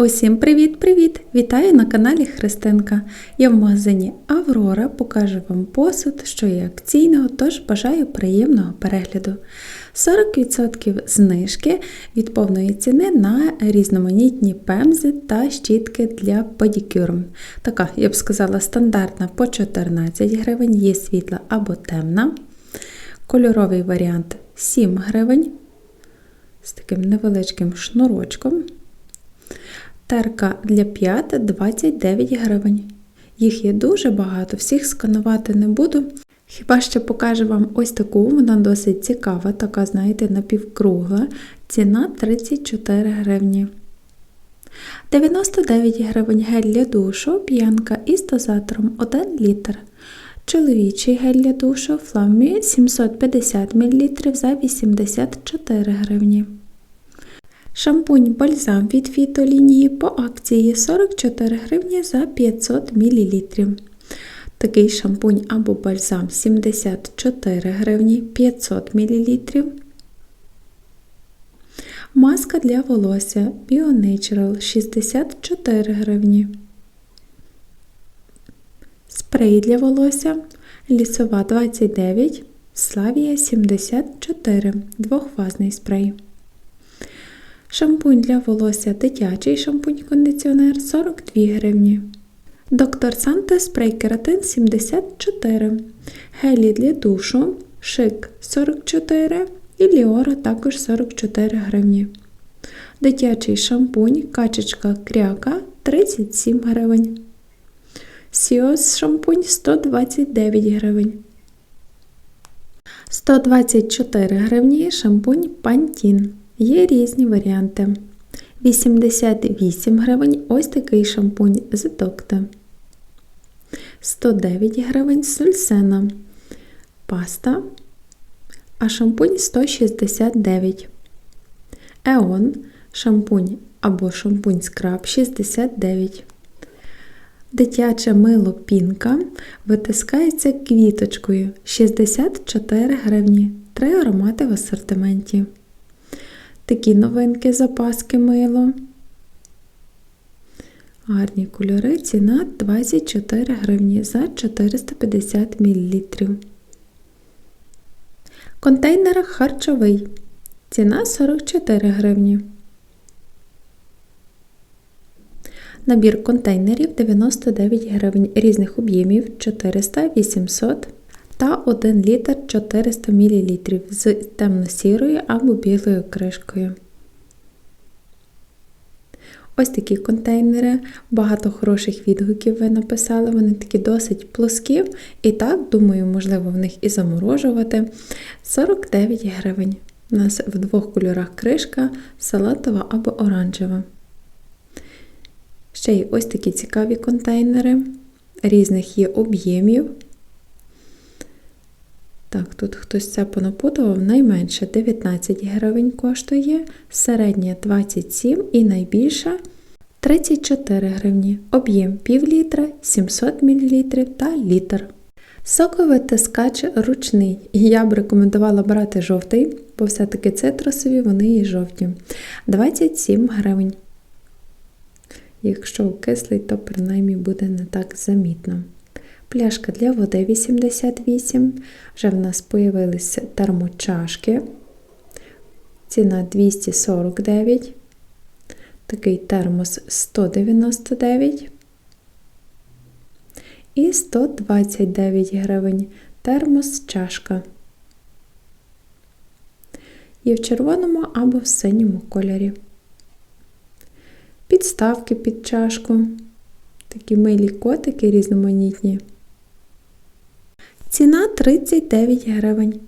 Усім привіт-привіт! Вітаю на каналі Христинка. Я в магазині Аврора покажу вам посуд, що є акційного, тож бажаю приємного перегляду. 40% знижки від повної ціни на різноманітні пемзи та щітки для педикюру. Така, я б сказала, стандартна по 14 гривень, є світла або темна. Кольоровий варіант 7 гривень з таким невеличким шнурочком. Терка для п'ят 29 гривень. Їх є дуже багато, всіх сканувати не буду. Хіба що покажу вам ось таку, вона досить цікава, така, знаєте, напівкругла. Ціна 34 гривні. 99 гривень гель для душу, п'янка із дозатором 1 літр. Чоловічий гель для душу фламі 750 мл за 84 гривні. Шампунь бальзам від фітолінії по акції 44 гривні за 500 мл. Такий шампунь або бальзам 74 гривні 500 мл. Маска для волосся BioNatural 64 гривні. Спрей для волосся лісова 29, Славія 74, двохфазний спрей. Шампунь для волосся дитячий шампунь-кондиціонер 42 гривні. Доктор Санте спрей кератин 74. Гелі для душу шик 44 і Ліора також 44 гривні. Дитячий шампунь качечка кряка 37 гривень. Сіос шампунь 129 гривень. 124 гривні шампунь Пантін. Є різні варіанти. 88 гривень ось такий шампунь з докта. 109 гривень сульсена. Паста. А шампунь 169. Еон шампунь або шампунь скраб 69. Дитяче мило пінка витискається квіточкою 64 гривні. Три аромати в асортименті. Такі новинки запаски мило. Гарні кольори, ціна 24 гривні за 450 мл. Контейнер харчовий. Ціна 44 гривні. Набір контейнерів 99 гривень різних об'ємів 400, 800 та 1 літр 400 мл з темно-сірою або білою кришкою. Ось такі контейнери, багато хороших відгуків ви написали, вони такі досить плоскі. І так, думаю, можливо, в них і заморожувати. 49 гривень. У нас в двох кольорах кришка салатова або оранжева. Ще є ось такі цікаві контейнери, різних є об'ємів. Так, тут хтось це понапутував, найменше 19 гривень коштує, середня 27 і найбільша 34 гривні. Об'єм пів літра, 700 мл та літр. Соковитискач ручний. Я б рекомендувала брати жовтий, бо все-таки цитрусові вони і жовті. 27 гривень. Якщо кислий, то принаймні буде не так замітно. Пляшка для води 88. Вже в нас появилися термочашки. Ціна 249. Такий термос 199. І 129 гривень термос чашка. Є в червоному або в синьому кольорі. Підставки під чашку. Такі милі котики різноманітні. Ціна 39 гривень.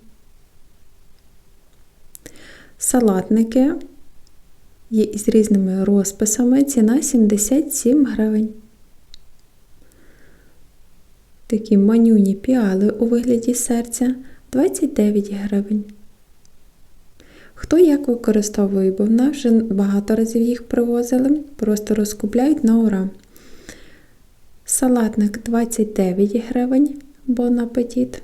Салатники є із різними розписами. Ціна 77 гривень. Такі манюні піали у вигляді серця 29 гривень. Хто як використовує, бо в нас вже багато разів їх привозили, просто розкупляють на ура. Салатник 29 гривень. Бон апетит.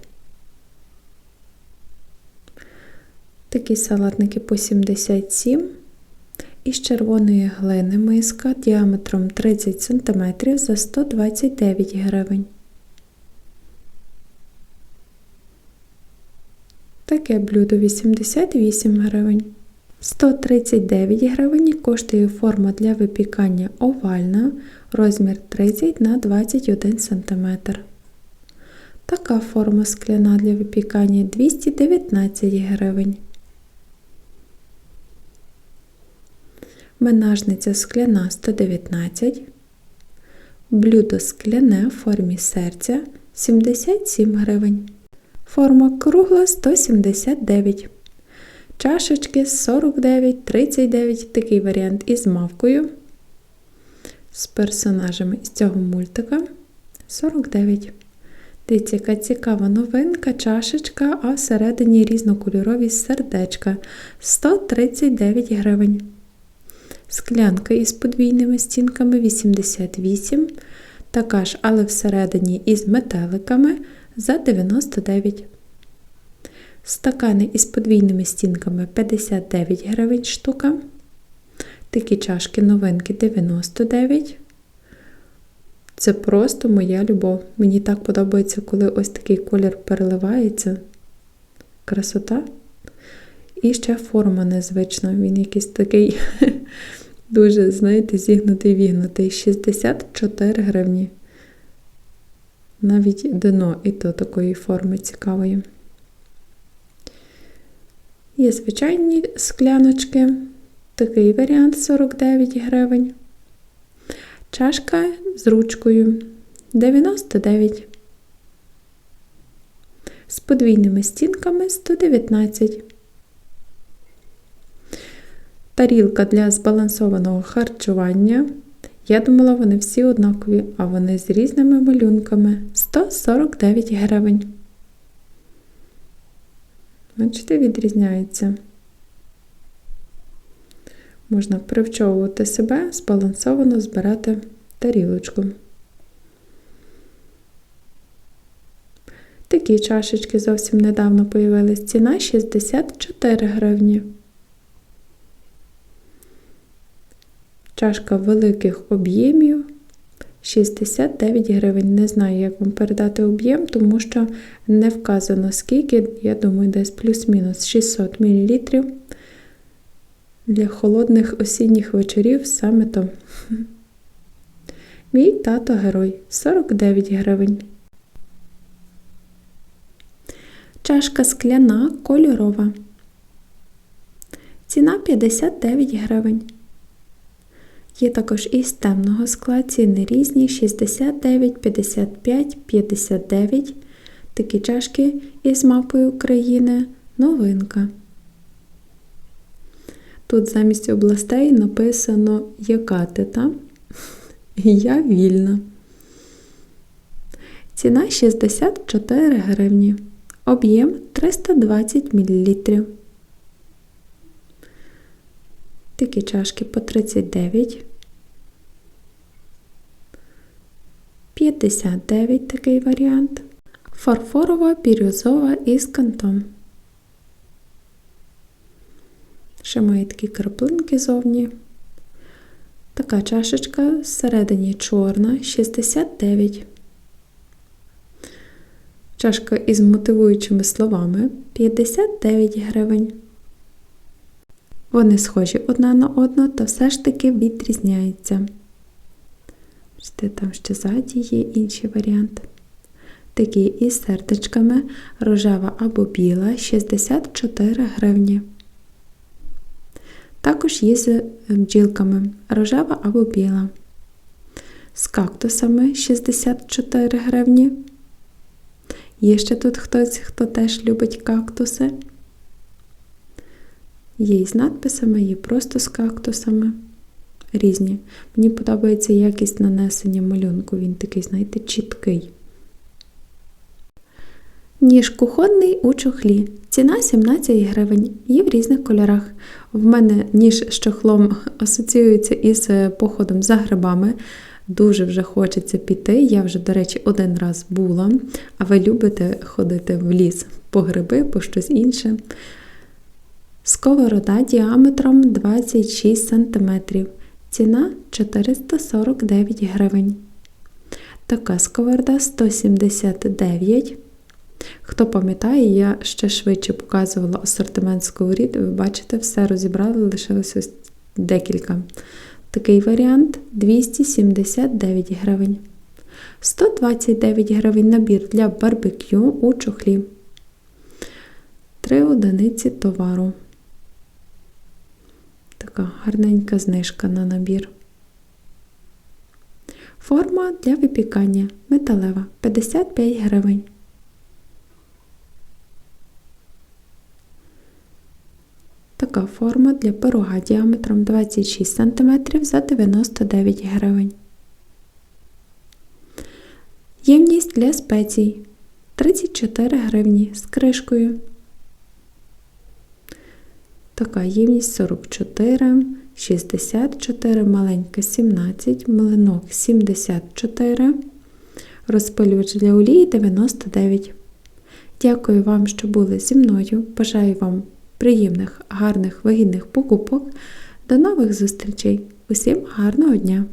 Такі салатники по 77. із червоної глини миска діаметром 30 см за 129 гривень. Таке блюдо 88 гривень. 139 гривень коштує форма для випікання овальна, розмір 30 на 21 см. Така форма скляна для випікання 219 гривень. Менажниця скляна 119. Блюдо скляне в формі серця 77 гривень. Форма кругла 179. Чашечки 49, 39, такий варіант із мавкою. З персонажами з цього мультика 49. Дивіться, яка цікава новинка, чашечка, а всередині різнокольорові сердечка 139 гривень. Склянка із подвійними стінками 88. Така ж, але всередині із метеликами за 99. Стакани із подвійними стінками 59 гривень штука. Такі чашки новинки 99. Це просто моя любов. Мені так подобається, коли ось такий колір переливається. Красота. І ще форма незвична. Він якийсь такий дуже, знаєте, зігнутий вігнутий. 64 гривні. Навіть дно і то такої форми цікавої. Є звичайні скляночки. Такий варіант 49 гривень. Чашка з ручкою 99. З подвійними стінками 119. Тарілка для збалансованого харчування. Я думала, вони всі однакові, а вони з різними малюнками 149 гривень. Бачите, відрізняється. Можна привчовувати себе, збалансовано збирати тарілочку. Такі чашечки зовсім недавно появились. Ціна 64 гривні. Чашка великих об'ємів 69 гривень. Не знаю, як вам передати об'єм, тому що не вказано скільки, я думаю, десь плюс-мінус 600 мл. Для холодних осінніх вечорів саме то. Мій тато герой 49 гривень. Чашка скляна кольорова. Ціна 59 гривень. Є також із темного скла, ціни різні 69, 55, 59. Такі чашки із мапою України новинка. Тут замість областей написано яка ти? Я вільна. Ціна 64 гривні. Об'єм 320 мл. Такі чашки по 39. 59 такий варіант. Фарфорова бірюзова із кантом. Ще має такі краплинки зовні. Така чашечка всередині чорна 69. Чашка із мотивуючими словами 59 гривень. Вони схожі одна на одну, та все ж таки відрізняються. Бачите, там ще ззаді є інший варіант. Такі із сердечками рожева або біла 64 гривні. Також є з бджілками рожева або біла. З кактусами 64 гривні. Є ще тут хтось, хто теж любить кактуси. Є і з надписами, є просто з кактусами. Різні. Мені подобається якість нанесення малюнку, він такий, знаєте, чіткий. Ніж кухонний у чохлі. Ціна 17 гривень. Є в різних кольорах. В мене ніж з чохлом асоціюється із походом за грибами. Дуже вже хочеться піти. Я вже, до речі, один раз була. А ви любите ходити в ліс по гриби, по щось інше. Сковорода діаметром 26 см. Ціна 449 гривень. Така сковорода 179. Хто пам'ятає, я ще швидше показувала асортимент сковорід. Ви бачите, все розібрали, лишилося декілька. Такий варіант 279 гривень. 129 гривень набір для барбекю у чохлі. 3 одиниці товару. Така гарненька знижка на набір. Форма для випікання металева 55 гривень. Така форма для пирога діаметром 26 см за 99 гривень. Ємність для спецій 34 гривні з кришкою. Така ємність 44, 64, маленька 17, млинок 74, розпилювач для олії 99. Дякую вам, що були зі мною. Бажаю вам приємних, гарних, вигідних покупок. До нових зустрічей! Усім гарного дня!